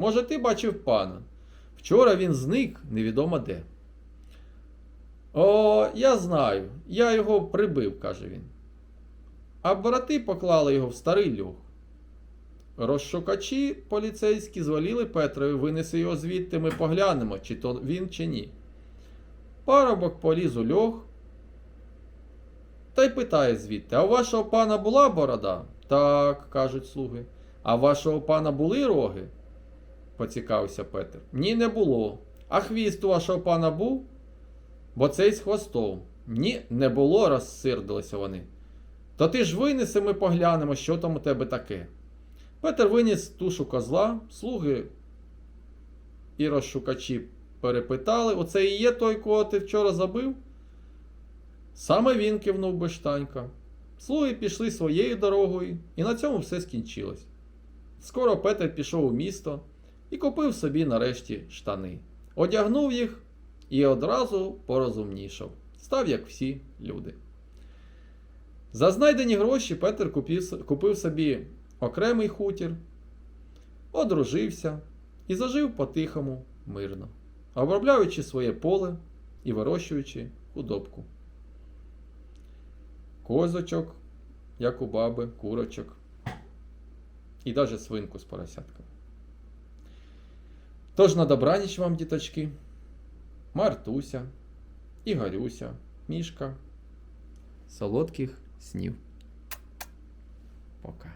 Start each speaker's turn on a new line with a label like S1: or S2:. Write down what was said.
S1: Може, ти бачив пана? Вчора він зник невідомо де. О, я знаю, я його прибив, каже він. А брати поклали його в старий льох. Розшукачі поліцейські зваліли Петрові, винеси його звідти, ми поглянемо, чи то він, чи ні. Парубок поліз у льох. Та й питає звідти: А у вашого пана була борода? Так, кажуть слуги. А у вашого пана були роги? Поцікавився Петр. Ні, не було. А хвіст у вашого пана був? Бо цей з хвостом. Ні, не було, розсердилися вони. То ти ж винеси, ми поглянемо, що там у тебе таке. Петер виніс тушу козла, слуги і розшукачі перепитали: оце і є той, кого ти вчора забив? Саме він кивнув Бештанька. Слуги пішли своєю дорогою, і на цьому все скінчилось. Скоро Петер пішов у місто і купив собі нарешті штани. Одягнув їх і одразу порозумнішав. Став як всі люди. За знайдені гроші Петер купив, купив собі окремий хутір, одружився і зажив по-тихому мирно, обробляючи своє поле і вирощуючи худобку. Козочок, як у баби, курочок і навіть свинку з поросятками. Тож на добраніч вам, діточки, Мартуся, Ігорюся, Мішка. Солодких снів. Пока.